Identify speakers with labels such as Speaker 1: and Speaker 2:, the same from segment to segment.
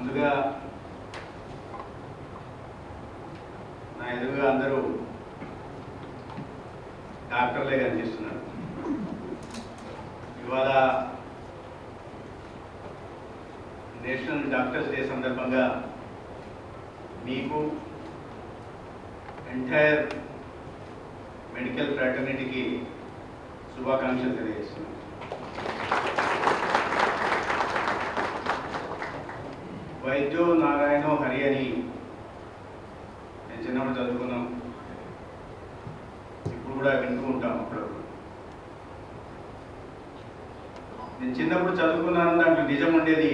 Speaker 1: ముందుగా నా ఎదురుగా అందరూ డాక్టర్లే కనిపిస్తున్నారు. ఇవాళ నేషనల్ డాక్టర్స్ డే సందర్భంగా మీకు ఎంటైర్ మెడికల్ ఫ్రాటర్నిటీకి శుభాకాంక్షలు తెలియజేస్తున్నాను. వైద్యో నారాయణో హరి అని నేను చిన్నప్పుడు చదువుకున్నాం. ఇప్పుడు కూడా వింటూ ఉంటాం అప్పుడప్పుడు. నేను చిన్నప్పుడు చదువుకున్నాను దాంట్లో నిజం ఉండేది.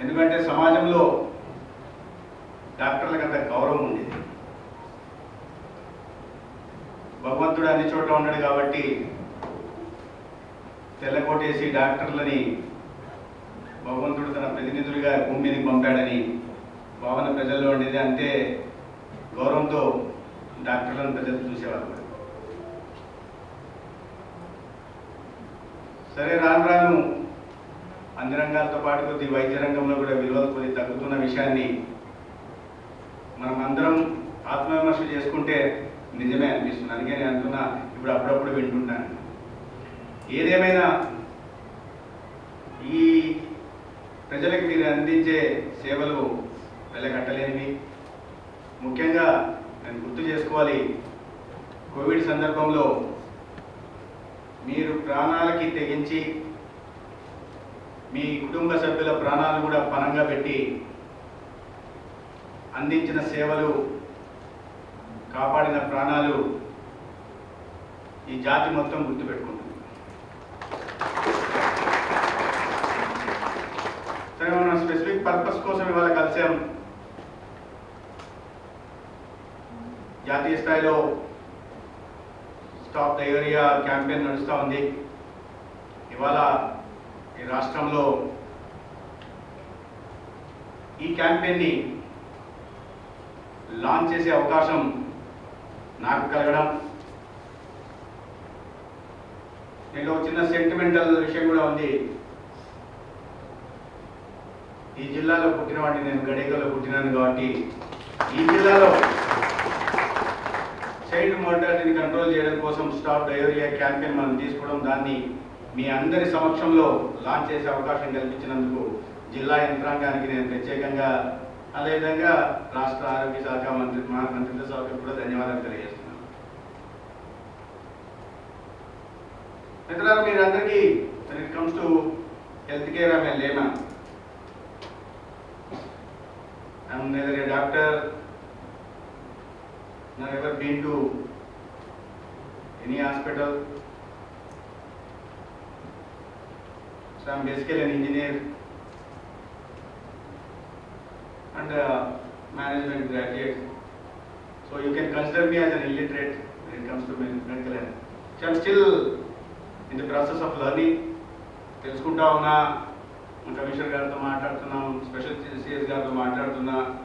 Speaker 1: ఎందుకంటే సమాజంలో డాక్టర్లకు అంత గౌరవం ఉండేది. భగవంతుడు అన్ని చోట్ల ఉన్నాడు కాబట్టి తెల్లకోటేసి డాక్టర్లని భగవంతుడు తన ప్రతినిధులుగా భూమిని పంపాడని భావన ప్రజల్లో ఉండేది. అంటే గౌరవంతో డాక్టర్లను ప్రజలు చూసేవారు. సరే రాను రాను అన్ని రంగాలతో పాటు కొద్ది వైద్య రంగంలో కూడా విలువలు కొద్ది తగ్గుతున్న విషయాన్ని మనం అందరం ఆత్మవిమర్శ చేసుకుంటే నిజమే అనిపిస్తుంది. అందుకే నేను అంటున్నా ఇప్పుడు అప్పుడప్పుడు వింటుంటాను. ఏదేమైనా ఈ ప్రజలకు మీరు అందించే సేవలు వెలకట్టలేనివి. ముఖ్యంగా నేను గుర్తు చేసుకోవాలి కోవిడ్ సందర్భంలో మీరు ప్రాణాలకి తెగించి మీ కుటుంబ సభ్యుల ప్రాణాలు కూడా పణంగా పెట్టి అందించిన సేవలు కాపాడిన ప్రాణాలు ఈ జాతి మొత్తం గుర్తుపెట్టుకుంటుంది సరే మనం స్పెసిఫిక్ పర్పస్ కోసం ఇవాళ కలిసాం జాతీయ స్థాయిలో స్టాప్ ఏరియా క్యాంపెయిన్ నడుస్తూ ఉంది. ఇవాళ ఈ రాష్ట్రంలో ఈ క్యాంపెయిన్ని లాంచ్ చేసే అవకాశం నాకు కలగడం. నేను చిన్న సెంటిమెంటల్ విషయం కూడా ఉంది. ఈ జిల్లాలో పుట్టినవాడిని నేను గడేకలో పుట్టినాను కాబట్టి ఈ జిల్లాలో చైల్డ్ మోర్టాలిటీని కంట్రోల్ చేయడం కోసం స్టాప్ డయోరియా క్యాంపెయిన్ మనం తీసుకోవడం దాన్ని మీ అందరి సమక్షంలో లాంచ్ చేసే అవకాశం కల్పించినందుకు జిల్లా యంత్రాంగానికి నేను ప్రత్యేకంగా అదేవిధంగా రాష్ట్ర ఆరోగ్య శాఖ మంత్రి మా మంత్రిత్వ శాఖకు కూడా ధన్యవాదాలు తెలియజేస్తున్నాను. మిత్రులారా మీరందరికీ when it comes to health care ఆమె a I'm neither a doctor nor ever been to any hospital. So I'm basically an engineer and a management graduate. So you can consider me as an illiterate when it comes to med- medical health. So I'm still in the process of learning. తెలుసుకుంటా ఉన్నా commissioner గారితో మాట్లాడుతున్నాం special CS గారితో మాట్లాడుతున్నా.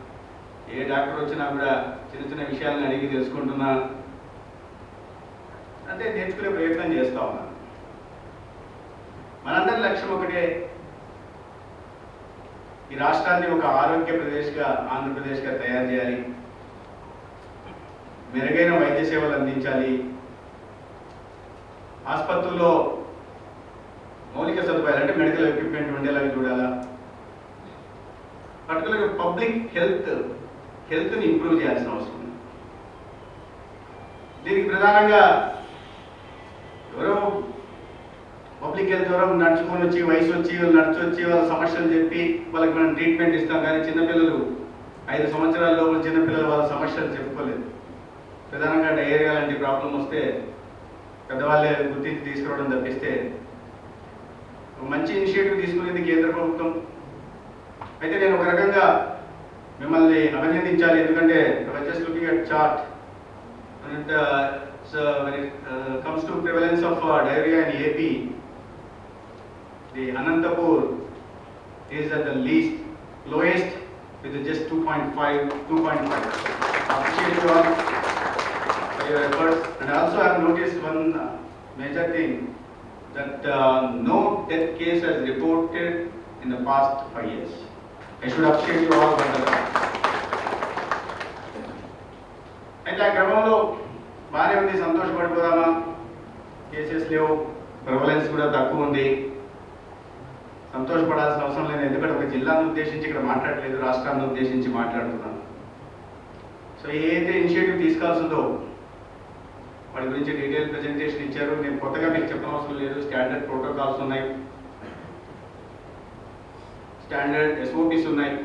Speaker 1: ఏ doctor వచ్చినా కూడా చిన్న చిన్న విషయాలను అడిగి తెలుసుకుంటున్నా. అంటే నేర్చుకునే ప్రయత్నం చేస్తూ ఉన్నాను మనందరి లక్ష్యం ఒకటే. ఈ రాష్ట్రాన్ని ఒక ఆరోగ్య ప్రదేశ్గా ఆంధ్రప్రదేశ్గా తయారు చేయాలి. మెరుగైన వైద్య సేవలు అందించాలి. ఆసుపత్రుల్లో మౌలిక సదుపాయాలు అంటే మెడికల్ ఎక్విప్మెంట్ ఉండేలాగా చూడాలా? పర్టికులర్గా పబ్లిక్ హెల్త్ హెల్త్ని ఇంప్రూవ్ చేయాల్సిన అవసరం ఉంది. దీనికి ప్రధానంగా ఎవరో పబ్లిక్ హెల్త్ ఎవరో నడుచుకొని వచ్చి వయసు వచ్చి వాళ్ళు నడిచొచ్చి వాళ్ళ సమస్యలు చెప్పి వాళ్ళకి మనం ట్రీట్మెంట్ ఇస్తాం కానీ చిన్నపిల్లలు ఐదు సంవత్సరాల లోపల చిన్నపిల్లలు వాళ్ళ సమస్యలు చెప్పుకోలేదు. ప్రధానంగా డయేరియా లాంటి ప్రాబ్లం వస్తే పెద్దవాళ్ళే గుర్తించి తీసుకురావడం తప్పిస్తే మంచి ఇనిషియేటివ్ తీసుకునేది కేంద్ర ప్రభుత్వం అయితే నేను ఒక రకంగా మిమ్మల్ని అభినందించాలి ఎందుకంటే just looking at chart comes to prevalence of diarrhoea in AP the Anantapur is at the least lowest with just two point five two point five appreciate your efforts and also I notice one major thing that uh, no death case has reported in the past five years. I should update you all for that. అయితే ఆ క్రమంలో బాగానే ఉంది సంతోషపడిపోదామా cases లేవు prevalence కూడా తక్కువ ఉంది సంతోషపడాల్సిన అవసరం లేదు ఎందుకంటే ఒక జిల్లాను ఉద్దేశించి ఇక్కడ మాట్లాడలేదు రాష్ట్రాన్ని ఉద్దేశించి మాట్లాడుతున్నాను సో ఏదైతే ఇనిషియేటివ్ తీసుకోవాల్సిందో వాటి గురించి డీటెయిల్ ప్రెజెంటేషన్ ఇచ్చారు. నేను కొత్తగా మీకు చెప్పనవసరం లేదు. స్టాండర్డ్ ప్రోటోకాల్స్ ఉన్నాయి. స్టాండర్డ్ ఎస్ఓపిస్ ఉన్నాయి.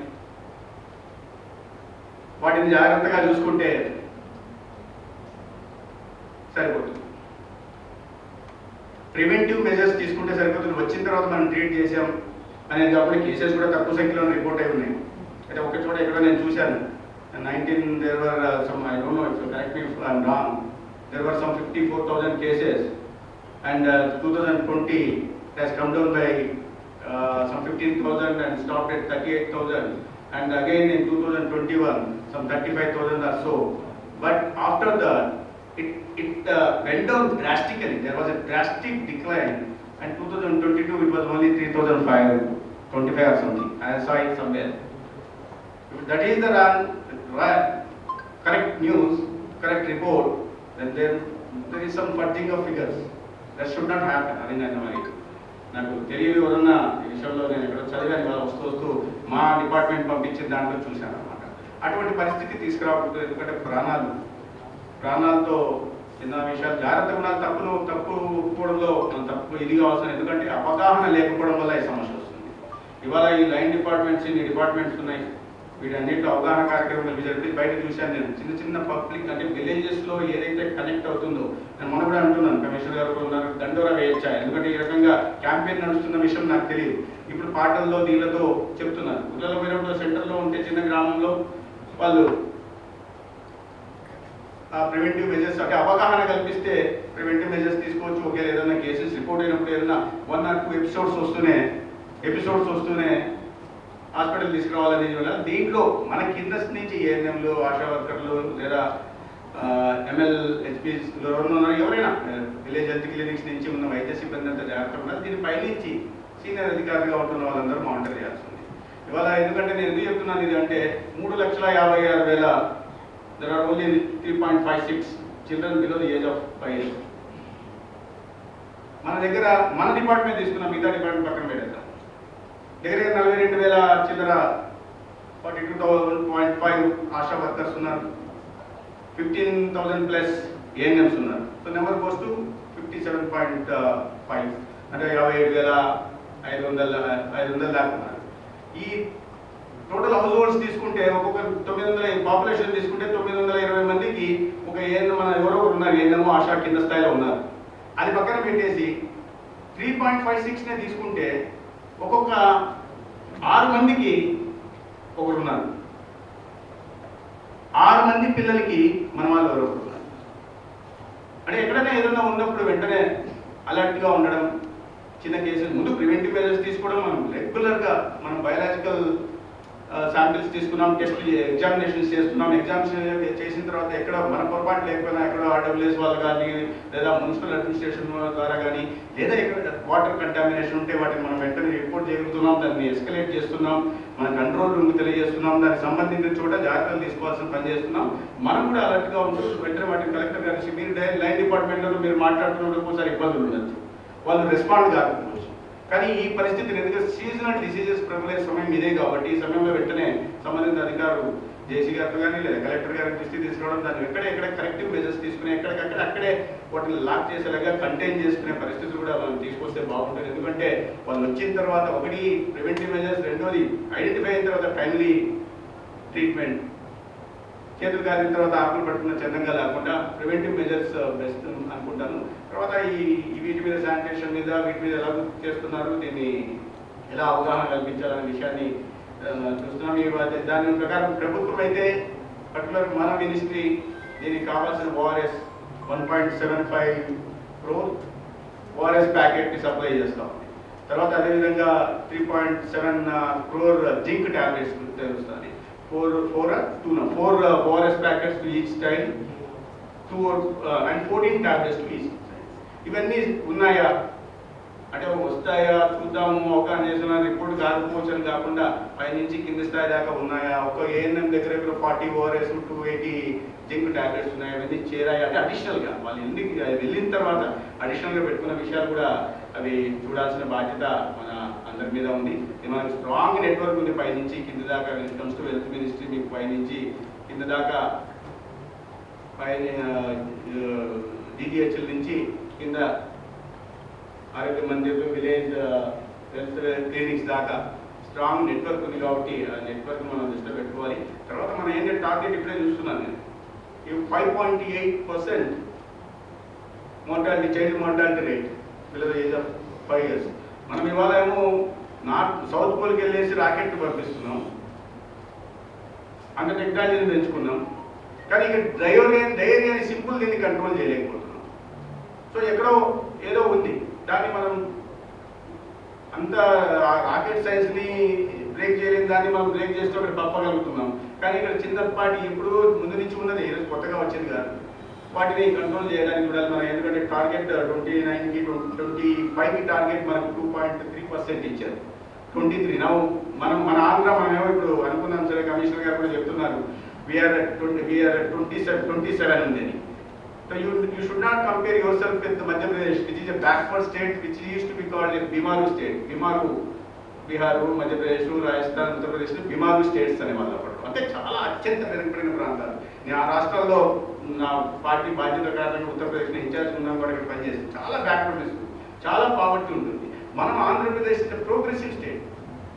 Speaker 1: వాటిని జాగ్రత్తగా చూసుకుంటే సరిపోతుంది. ప్రివెంటివ్ మెజర్స్ తీసుకుంటే సరిపోతుంది. వచ్చిన తర్వాత మనం ట్రీట్ చేసాం అనేది కాబట్టి కేసెస్ కూడా తక్కువ సంఖ్యలో రిపోర్ట్ అయి ఉన్నాయి. అయితే ఒక చోట ఎక్కడ నేను చూశాను. Nineteen there were some I don't know if correct me I'm wrong. there were some 54,000 cases and uh, 2020 has come down by uh, some 15,000 and stopped at 38,000 and again in 2021 some 35,000 or so. But after that it, it uh, went down drastically, there was a drastic decline. And 2022 it was only 3,525 or something, I saw it somewhere. If that is the run, correct news, correct report, then there, there is some fudging of figures. That should not happen. అది నేను మరి నాకు తెలియదు ఎవరన్నా ఈ విషయంలో నేను ఎక్కడ చదివాను ఇవాళ వస్తూ వస్తూ మా డిపార్ట్మెంట్ పంపించిన దాంట్లో చూశాను అనమాట అటువంటి పరిస్థితి తీసుకురాకూడదు ఎందుకంటే ప్రాణాలు ప్రాణాలతో చిన్న విషయాలు జాగ్రత్తగా ఉండాలి తప్పును తప్పు ఒప్పుకోవడంలో మనం తప్పు ఇది కావాల్సిన ఎందుకంటే అవగాహన లేకపోవడం వల్ల ఈ సమస్య వస్తుంది ఇవాళ ఈ లైన్ డిపార్ట్మెంట్స్ ఇన్ని డిపార్ట్మెంట్స్ ఉన్నాయి వీటన్నిటిలో అవగాహన కార్యక్రమాలు జరిపి బయట చూశాను నేను. చిన్న చిన్న పబ్లిక్ అంటే విలేజెస్లో ఏదైతే కనెక్ట్ అవుతుందో నేను మొన్న కూడా అంటున్నాను కమిషనర్ గారు ఉన్నారు దండోరా వేయచ్చా? ఎందుకంటే ఈ రకంగా క్యాంపెయిన్ నడుస్తున్న విషయం నాకు తెలియదు. ఇప్పుడు పాటల్లో దీనిలతో చెప్తున్నారు. ఊళ్ళలో వేరే సెంటర్లో ఉంటే చిన్న గ్రామంలో వాళ్ళు ఆ ప్రివెంటివ్ మెజర్స్ అంటే అవగాహన కల్పిస్తే ప్రివెంటివ్ మెజర్స్ తీసుకోవచ్చు. ఒకవేళ ఏదైనా కేసెస్ రిపోర్ట్ అయినప్పుడు ఏదైనా వన్ ఆర్ టూ ఎపిసోడ్స్ వస్తూనే ఎపిసోడ్స్ వస్తూనే హాస్పిటల్ తీసుకురావాలని వల్ల దీంట్లో మన కింద నుంచి ఏఎన్ఎంలు ఆశా వర్కర్లు లేదా ఎంఎల్ హెచ్పీస్ ఎవరైనా ఎవరైనా విలేజ్ హెల్త్ క్లినిక్స్ నుంచి ఉన్న వైద్య సిబ్బంది అంతా జాగ్రత్త ఉండాలి. దీనిపై నుంచి సీనియర్ అధికారులుగా ఉంటున్న వాళ్ళందరూ మానిటర్ చేయాల్సి ఉంది ఇవాళ ఎందుకంటే నేను ఎందుకు చెప్తున్నాను ఇది అంటే మూడు లక్షల యాభై ఆరు వేల there are only three point five six children below the age of five మన దగ్గర మన డిపార్ట్మెంట్ తీసుకున్న మిగతా డిపార్ట్మెంట్ పక్కన పెట్టేద్దాం దగ్గర దగ్గర నలభై రెండు వేల చిల్లర forty two thousand point five ASHA workers ఉన్నారు. ఫిఫ్టీన్ థౌసండ్ ప్లస్ ఏఎన్ఎంస్ ఉన్నారు. So number goes fifty seven point five. అంటే యాభై ఏడు వేల ఐదు వందల ఐదు వందల దాకా ఉన్నారు. ఈ టోటల్ హౌస్ హోల్డ్స్ తీసుకుంటే ఒక్కొక్క తొమ్మిది వందల పాపులేషన్ తీసుకుంటే తొమ్మిది వందల ఇరవై మందికి ఒక ఏఎన్ మన ఎవరో ఒకరు ఉన్నారు. ఏఎన్ఎం ఆశా కింద స్థాయిలో ఉన్నారు. అది పక్కన పెట్టేసి త్రీ పాయింట్ ఫైవ్ సిక్స్నే తీసుకుంటే ఒక్కొక్క ఆరు మందికి ఒకరు ఉన్నారు. ఆరు మంది పిల్లలకి మన వాళ్ళు ఎవరు ఒకరు. అంటే ఎక్కడైనా ఏదైనా ఉన్నప్పుడు వెంటనే అలర్ట్గా ఉండడం చిన్న కేసులు. ముందు ప్రివెంటివ్ మెజర్స్ తీసుకోవడం మనం రెగ్యులర్గా మనం బయాలజికల్ శాంపిల్స్ తీసుకున్నాం టెస్ట్ ఎగ్జామినేషన్స్ చేస్తున్నాం. ఎగ్జామ్స్ చేసిన తర్వాత ఎక్కడ మన పొరపాటు లేకపోయినా ఎక్కడ ఆర్డబ్ల్యూఎస్ వాళ్ళు కానీ లేదా మున్సిపల్ అడ్మినిస్ట్రేషన్ ద్వారా కానీ లేదా ఎక్కడ వాటర్ కంటామినేషన్ ఉంటే వాటిని మనం వెంటనే రిపోర్ట్ చేయగలుగుతున్నాం దాన్ని ఎస్కలేట్ చేస్తున్నాం మన కంట్రోల్ రూమ్ తెలియజేస్తున్నాం దానికి సంబంధించిన చోట జాగ్రత్తలు తీసుకోవాల్సిన పని చేస్తున్నాం. మనం కూడా అలర్ట్గా ఉంటూ వెంటనే వాటిని కలెక్టర్ గారి మీరు లైన్ డిపార్ట్మెంట్లో మీరు మాట్లాడుతున్నప్పుడు ఒకసారి ఇబ్బందులు ఉండొచ్చు. వాళ్ళు రెస్పాండ్ కాకపోవచ్చు. కానీ ఈ పరిస్థితిని ఎందుకంటే సీజనల్ డిసీజెస్ ప్రబలే సమయం ఇదే కాబట్టి ఈ సమయంలో వెంటనే సంబంధిత అధికారులు జేసీ గారితో కానీ లేదా కలెక్టర్ గారి దృష్టి తీసుకోవడం దాన్ని ఎక్కడెక్కడ ఎక్కడ కరెక్టివ్ మెజర్స్ తీసుకుని ఎక్కడికక్కడ అక్కడే వాటిని లాక్ చేసేలాగా కంటైన్ చేసుకునే పరిస్థితులు కూడా మనం తీసుకొస్తే బాగుంటుంది. ఎందుకంటే వాళ్ళు వచ్చిన తర్వాత ఒకటి ప్రివెంటివ్ మెజర్స్ రెండోది ఐడెంటిఫై అయిన తర్వాత టైమ్లీ ట్రీట్మెంట్ చేతులు కాలిన తర్వాత ఆకులు పట్టుకున్న చందంగా లేకుండా ప్రివెంటివ్ మెజర్స్ బెస్ట్ అనుకుంటాను. తర్వాత ఈ వీటి మీద శానిటేషన్ మీద వీటి మీద ఎలా చేస్తున్నారు దీన్ని ఎలా అవగాహన కల్పించాలనే విషయాన్ని uh, చూస్తున్నాం. దాని ప్రకారం ప్రభుత్వం అయితే పర్టికులర్ మన మినిస్ట్రీ దీనికి కావాల్సిన ORS one point seven five pro ORS ప్యాకెట్ని supply చేస్తాం. తర్వాత అదేవిధంగా three point seven crore zinc tablets తెలుస్తుంది. Four four two four ORS packets to each style two and fourteen tablets to each ఇవన్నీ ఉన్నాయా? అంటే వస్తాయా? చూద్దాము. ఒక చేస్తున్న రిపోర్ట్ కాకపోవచ్చు అని కాకుండా పైనుంచి కింద స్థాయి దాకా ఉన్నాయా? ఒక ఏఎన్ఎం దగ్గర ఇక్కడ forty ORS two eighty zinc tablets ఉన్నాయి. అవన్నీ చేరాయి? అంటే అడిషనల్గా వాళ్ళు ఎందుకు వెళ్ళిన తర్వాత అడిషనల్గా పెట్టుకున్న విషయాలు కూడా అవి చూడాల్సిన బాధ్యత మన అందరి మీద ఉంది. ఇది మనకు స్ట్రాంగ్ నెట్వర్క్ ఉంది పైనుంచి కింద దాకా కమ్స్ టు హెల్త్ మినిస్ట్రీ మీకు పైనుంచి కింద దాకా పైన డిటిహెచ్ఎల్ నుంచి కింద Arogya Mandir village health clinics దాకా స్ట్రాంగ్ నెట్వర్క్ ఉంది కాబట్టి ఆ నెట్వర్క్ మనం దృష్టిలో పెట్టుకోవాలి. తర్వాత మనం ఏంటంటే టార్గెట్ ఇప్పుడే చూస్తున్నాను నేను. ఈ five point eight percent mortality child mortality rate పిల్లల ఏజ్ ఆఫ్ ఫైవ్ ఇయర్స్ మనం ఇవాళ ఏమో నార్త్ సౌత్ పోల్కి వెళ్ళేసి రాకెట్ పంపిస్తున్నాం. అంత టెక్నాలజీని పెంచుకున్నాం కానీ ఇక డయోరియా డయేరియాని సింపుల్ దీన్ని కంట్రోల్ చేయలేకపోతున్నాం. సో ఎక్కడో ఏదో ఉంది. దాన్ని మనం అంత రాకెట్ సైన్స్ని బ్రేక్ చేయలేని దాన్ని మనం బ్రేక్ చేస్తూ అక్కడ పంపగలుగుతున్నాం కానీ ఇక్కడ చిన్నపాటి ఇప్పుడు ముందు నుంచి ఉన్నది. ఈరోజు కొత్తగా వచ్చింది కాదు. వాటిని కంట్రోల్ చేయడానికి కూడా మనం. ఎందుకంటే టార్గెట్ ట్వంటీ నైన్కి ట్వంటీ ఫైవ్కి టార్గెట్ మనకు టూ పాయింట్ త్రీ పర్సెంట్ ఇచ్చారు. Twenty three. నవ్వు మనం మన ఆంధ్ర మనమేమో ఇప్పుడు అనుకున్నాం సరే కమిషనర్ గారు కూడా చెప్తున్నారు. We're twenty we're twenty seven twenty seven ఉందని so you you should not compare yourself with Madhya Pradesh which is a backward state which is to be called Bimaru state Bimaru Bihar Madhya Pradesh Rajasthan Uttar Pradesh Bimaru states అనే వాళ్ళు అప్పట్లో. అంటే చాలా అత్యంత వెనుకబడిన ప్రాంతాలు. నేను ఆ రాష్ట్రాల్లో నా పార్టీ బాధ్యత కారణంగా ఉత్తరప్రదేశ్లో ఇన్ఛార్జ్ ఉన్నాం కూడా ఇక్కడ పనిచేస్తాను చాలా బ్యాక్వర్డ్ చాలా పావర్టీ ఉంటుంది మనం ఆంధ్రప్రదేశ్ ప్రోగ్రెసివ్ స్టేట్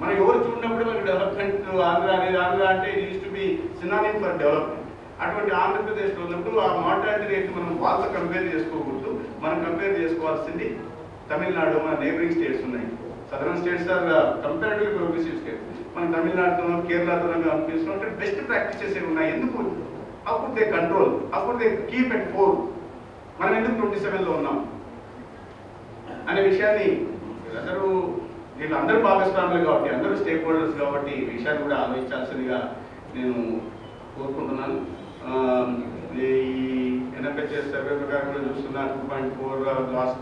Speaker 1: మనం ఎవరు చూడినప్పుడు మనకి డెవలప్మెంట్ ఆంధ్ర అనేది ఆంధ్ర అంటే use to be synonym for development అటువంటి ఆంధ్రప్రదేశ్లో ఉన్నప్పుడు ఆ మార్టాలిటీ రేట్ మనం వాళ్ళతో కంపేర్ చేసుకోకూడదు. మనం కంపేర్ చేసుకోవాల్సింది తమిళనాడు మన నేబరింగ్ స్టేట్స్ ఉన్నాయి. Southern states are comparatively progressive state మన తమిళనాడుతో కేరళతో అనిపిస్తున్నాం అంటే బెస్ట్ ప్రాక్టీసెస్ ఏమి ఉన్నాయి? ఎందుకు? అప్పుడు దే కంట్రోల్ అప్పుడు దే కీప్ అండ్ ఫోర్ మనం ఎందుకు ట్వంటీ సెవెన్లో ఉన్నాం? అనే విషయాన్ని అందరూ వీళ్ళందరూ భాగస్వాములు కాబట్టి అందరూ స్టేక్ హోల్డర్స్ కాబట్టి ఈ విషయాన్ని కూడా ఆలోచించాల్సిందిగా నేను కోరుకుంటున్నాను. ఈ ఎన్ఎఫ్హెచ్ఎస్ సర్వే ప్రకారం కూడా చూస్తున్నా two point four last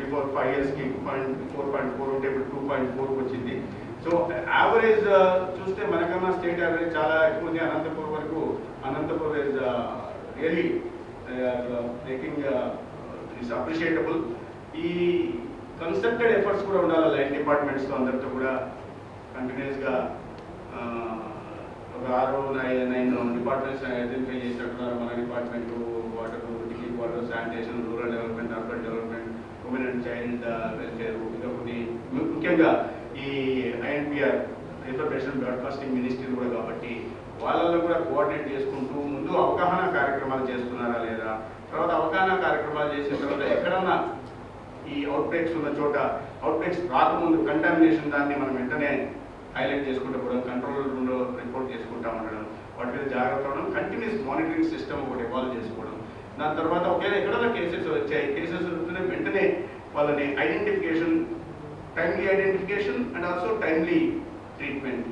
Speaker 1: before five ఇయర్స్కి two point four point four ఉంటే ఇప్పుడు టూ పాయింట్ ఫోర్కి వచ్చింది. సో యావరేజ్ uh, చూస్తే మనకన్నా స్టేట్ యావరేజ్ చాలా ఎక్కువ ఉంది. అనంతపూర్ వరకు Anantapur is really making is appreciable ఈ కన్సల్టెడ్ ఎఫర్ట్స్ కూడా ఉండాలి. లైన్ డిపార్ట్మెంట్స్తో అందరితో కూడా కంటిన్యూస్గా ఒక ఆరు నైన్ నైన్ డిపార్ట్మెంట్స్ ఐడెంటిఫై చేసినట్టున్నారు. మన department water degree water sanitation rural development urban development women and child welfare ఇంకా కొన్ని ముఖ్యంగా ఈ ఐఎన్పిఆర్ ఇన్ఫర్మేషన్ బ్రాడ్కాస్టింగ్ మినిస్ట్రీ కూడా కాబట్టి వాళ్ళలో కూడా కోఆర్డినేట్ చేసుకుంటూ ముందు అవగాహన కార్యక్రమాలు చేస్తున్నారా లేదా? తర్వాత అవగాహన కార్యక్రమాలు చేసిన తర్వాత ఎక్కడన్నా ఈ అవుట్ బ్రేక్స్ ఉన్న చోట అవుట్ బ్రేక్స్ రాకముందు కంటామినేషన్ దాన్ని మనం వెంటనే హైలైట్ చేసుకుంటూ పోవడం కంట్రోల్ రూమ్లో రిపోర్ట్ చేసుకుంటా ఉండడం వాటి మీద జాగ్రత్త ఉండడం కంటిన్యూస్ మానిటరింగ్ సిస్టమ్ ఒకటి ఇవాల్వ్ చేసుకోవడం. దాని తర్వాత ఒకవేళ ఎక్కడైనా కేసెస్ వచ్చాయి కేసెస్ వస్తూనే వెంటనే వాళ్ళని identification timely identification and also timely treatment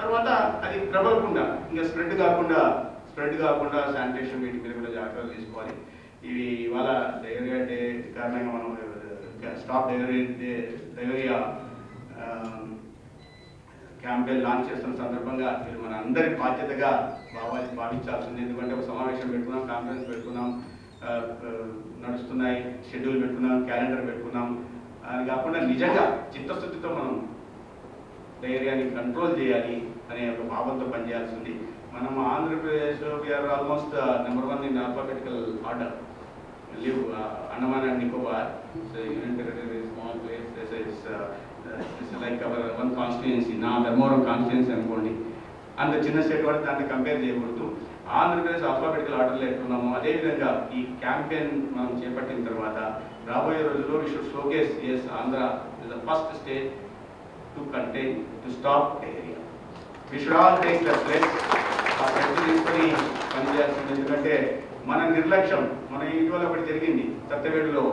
Speaker 1: తర్వాత అది ప్రబలకుండా ఇంకా స్ప్రెడ్ కాకుండా స్ప్రెడ్ కాకుండా శానిటేషన్ వీటి మీద కూడా జాగ్రత్తలు తీసుకోవాలి. ఇవి ఇవాళ డైరియా డే కారణంగా మనం stop diarrhoea diarrhoea campaign launch చేస్తున్న సందర్భంగా మీరు మన అందరి బాధ్యతగా భావాలు భావించాల్సింది ఎందుకంటే ఒక సమావేశం పెట్టుకున్నాం కాన్ఫరెన్స్ పెట్టుకున్నాం నడుస్తున్నాయి షెడ్యూల్ పెట్టుకున్నాం క్యాలెండర్ పెట్టుకున్నాం. అది కాకుండా నిజంగా చిత్తశుద్ధితో మనం ధైర్యాన్ని కంట్రోల్ చేయాలి అనే ఒక భావంతో పనిచేయాల్సింది. మనం ఆంధ్రప్రదేశ్లో we're almost number one in alphabetical order live Andaman and Nicobar. Union territory small place this is this like our one constituency నా ధర్మవరం కాన్స్టిట్యుయెన్సీ అనుకోండి. అంత చిన్న స్టేట్ వాడు దాన్ని కంపేర్ చేయకూడదు. ఆంధ్రప్రదేశ్ అల్ఫాబెటికల్ ఆర్డర్లో ఎట్టున్నాము అదేవిధంగా ఈ క్యాంపెయిన్ మనం చేపట్టిన తర్వాత రాబోయే రోజుల్లో we should showcase as Andhra is the first state to contain to stop area we should all take the place ఆ ప్రతి తీసుకొని పనిచేయాల్సింది. ఎందుకంటే మన నిర్లక్ష్యం మన ఇటీవల ఒకటి జరిగింది. సత్యవేడులో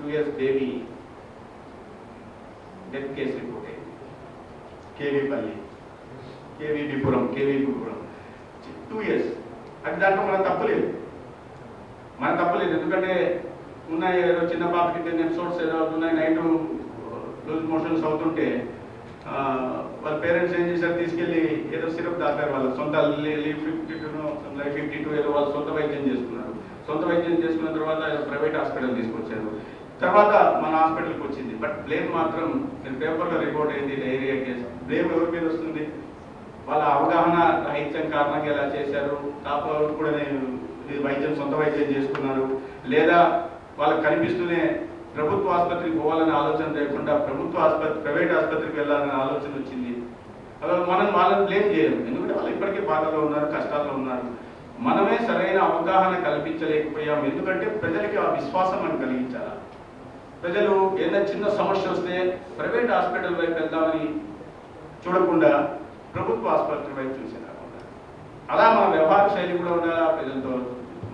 Speaker 1: two years baby death case report అయింది. KV Palli KVB Puram KVB Puram two years. అది దాంట్లో మనం తప్పలేదు మనం తప్పలేదు ఎందుకంటే ఉన్నాయి ఏదో చిన్న పాపకి టెన్ ఎపిసోడ్స్ ఏదో ఉన్నాయి. నైట్ లూజ్ మోషన్స్ అవుతుంటే వాళ్ళ పేరెంట్స్ ఏం చేశారు? తీసుకెళ్ళి ఏదో సిరప్ దాపారు వాళ్ళ సొంత fifty two life fifty two ఏదో వాళ్ళ సొంత వైద్యం చేసుకున్నారు. సొంత వైద్యం చేసుకున్న తర్వాత ప్రైవేట్ హాస్పిటల్ తీసుకొచ్చారు. తర్వాత మన హాస్పిటల్కి వచ్చింది. బట్ బ్లేమ్ మాత్రం నేను పేపర్లో రిపోర్ట్ అయింది డైరియా కేసు బ్లేమ్ ఎవరి మీద వస్తుంది? వాళ్ళ అవగాహన రహిత్యం కారణంగా ఇలా చేశారు? తాప కూడా నేను వైద్యం సొంత వైద్యం చేసుకున్నారు లేదా వాళ్ళకి కనిపిస్తూనే ప్రభుత్వ ఆసుపత్రికి పోవాలనే ఆలోచన లేకుండా ప్రభుత్వ ఆసుపత్రి ప్రైవేట్ ఆసుపత్రికి వెళ్ళాలనే ఆలోచన వచ్చింది. అలా మనం వాళ్ళని బ్లేమ్ చేయలేము ఎందుకంటే వాళ్ళు ఇప్పటికే బాధలో ఉన్నారు కష్టాల్లో ఉన్నారు. మనమే సరైన అవగాహన కల్పించలేకపోయాం. ఎందుకంటే ప్రజలకి ఆ విశ్వాసం మనం కలిగించాలి? ప్రజలు ఏదైనా చిన్న సమస్య వస్తే ప్రైవేట్ హాస్పిటల్ వైపు వెళ్దామని చూడకుండా ప్రభుత్వ ఆసుపత్రి వైపు చూసేలా అలా మన వ్యవహార శైలి కూడా ఉండాలి ప్రజలతో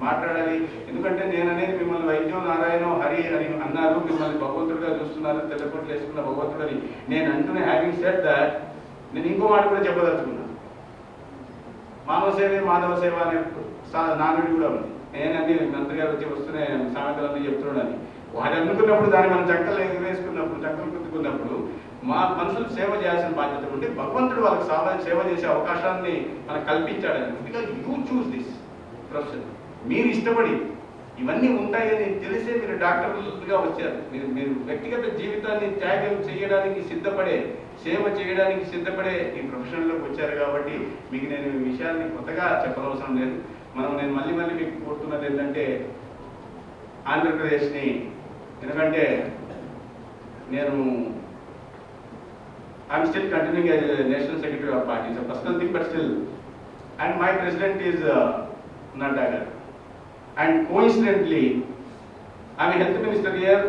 Speaker 1: మాట్లాడాలి. ఎందుకంటే నేను అనేది మిమ్మల్ని వైద్యం నారాయణ హరి అని అన్నారు. మిమ్మల్ని భగవంతుడిగా చూస్తున్నారు తెల్లకొట్లు వేసుకున్న భగవంతుడు అని నేను అంటూనే హ్యావింగ్ సెట్ దాట్ నేను ఇంకో మాట కూడా చెప్పదలుచుకున్నాను మానవ సేవే మాధవ సేవ అనే నానుడి కూడా ఉంది. నేనన్నీ మంత్రి గారు వచ్చి వస్తున్నాయి సామెతలన్నీ చెప్తున్నాను వాడు అనుకున్నప్పుడు దాన్ని మనం చక్కలు ఎగరేసుకున్నప్పుడు చక్కలు కుట్టుకున్నప్పుడు మా మనుషులు సేవ చేయాల్సిన బాధ్యత ఉంటే భగవంతుడు వాళ్ళకి సాధారణ సేవ చేసే అవకాశాన్ని మనకు కల్పించాడని. Because you choose this profession మీరు ఇష్టపడి ఇవన్నీ ఉంటాయని తెలిసే మీరు డాక్టర్లుగా వచ్చారు. మీరు మీరు వ్యక్తిగత జీవితాన్ని త్యాగం చేయడానికి సిద్ధపడే సేవ చేయడానికి సిద్ధపడే ఈ ప్రొఫెషన్లోకి వచ్చారు కాబట్టి మీకు నేను ఈ విషయాన్ని కొత్తగా చెప్పనవసరం లేదు. మనం నేను మళ్ళీ మళ్ళీ మీకు కోరుతున్నది ఏంటంటే ఆంధ్రప్రదేశ్ని ఎందుకంటే నేను I'm still continuing as national secretary of party it's personal thing but still and my president is Nadda garu And coincidentally, I'm a health minister here,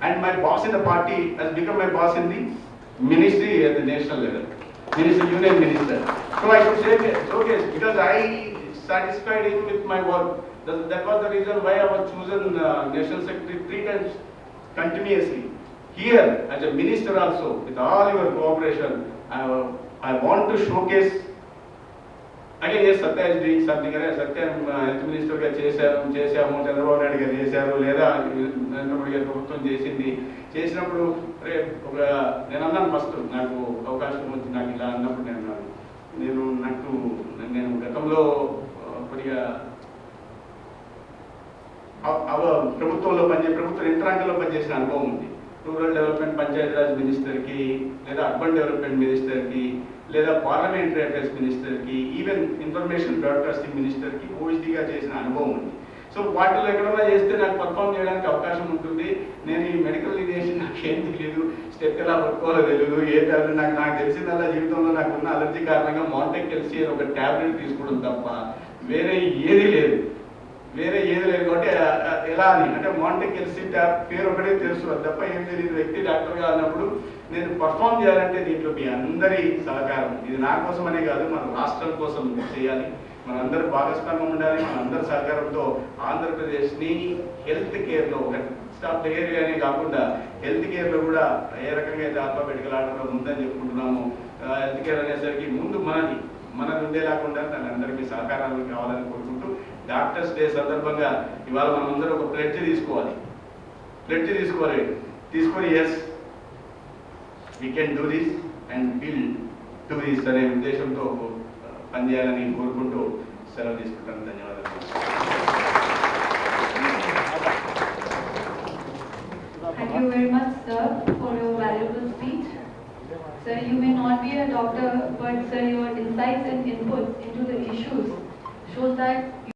Speaker 1: and my boss in the party has become my boss in the ministry at the national level, minister, union minister. So I should say, okay, because I satisfied him with my work. That, that was the reason why I was chosen uh, national secretary three times continuously. Here, as a minister also, with all your cooperation, I, I want to showcase అగే ఏ Satya is doing something అనే Satyam health మినిస్టర్గా చేశారు చేశాము చంద్రబాబు నాయుడు గారు చేశారు లేదా నరేంద్ర మోడీ గారు ప్రభుత్వం చేసింది చేసినప్పుడు రే ఒక నేను అన్నాను ఫస్ట్ నాకు అవకాశం వచ్చి నాకు ఇలా అన్నప్పుడు నేను నేను నాకు నేను గతంలో కొద్దిగా ప్రభుత్వంలో పనిచే ప్రభుత్వ యంత్రాంగంలో పనిచేసిన అనుభవం ఉంది. రూరల్ డెవలప్మెంట్ పంచాయతీరాజ్ మినిస్టర్కి లేదా అర్బన్ డెవలప్మెంట్ మినిస్టర్కి లేదా పార్లమెంటరీ అఫైర్స్ మినిస్టర్కి ఈవెన్ ఇన్ఫర్మేషన్ బ్రాడ్కాస్టింగ్ మినిస్టర్కి ఓఎస్డీగా చేసిన అనుభవం ఉంది. సో వాటిలో ఎక్కడన్నా చేస్తే నాకు పర్ఫామ్ చేయడానికి అవకాశం ఉంటుంది. నేను ఈ మెడికల్ లినేషన్ నాకేం తెలియదు స్టెప్ ఎలా పట్టుకోవాలో తెలియదు ఏ టాబ్లెట్ నాకు నాకు తెలిసిందల్లా జీవితంలో నాకు ఉన్న అలర్జీ కారణంగా మాంటెక్ ఎల్సీ ఒక టాబ్లెట్ తీసుకోవడం తప్ప వేరే ఏది లేదు. వేరే ఏది లేదు కాబట్టి ఎలా అని. అంటే మాంటెక్ ఎల్సీ ట్యాబ్ పేరు ఒకటే తెలుసు. తప్ప ఏం తెలియదు. వ్యక్తి డాక్టర్గా అన్నప్పుడు నేను పర్ఫామ్ చేయాలంటే దీంట్లో మీ అందరి సహకారం. ఇది నా కోసమనే అనే కాదు మన రాష్ట్రం కోసం చేయాలి. మనందరూ భాగస్వామ్యం ఉండాలి. మనందరి సహకారంతో ఆంధ్రప్రదేశ్ని హెల్త్ కేర్లో ఒక స్టాఫ్ ఏరియానే కాకుండా హెల్త్ కేర్లో కూడా ఏ రకంగా అయితే ఆల్ఫాబెటికల్ ఆర్డర్లో ఉందని చెప్పుకుంటున్నాము హెల్త్ కేర్ అనేసరికి ముందు మనది మనది ఉండే లేకుండా దాని అందరికీ సహకారాలు కావాలని కోరుకుంటూ డాక్టర్స్ డే సందర్భంగా ఇవాళ మనం ఒక ప్లెడ్జ్ తీసుకోవాలి ప్లెడ్జ్ తీసుకోవాలి తీసుకొని yes we can do this and will do this అనే ఉద్దేశంతో పనిచేయాలని కోరుకుంటూ సెలవు తీసుకుంటాను ధన్యవాదాలు
Speaker 2: Thank you very much, sir, for your valuable speech. Sir, you may not be a doctor, but sir, your insights and inputs into the issues shows that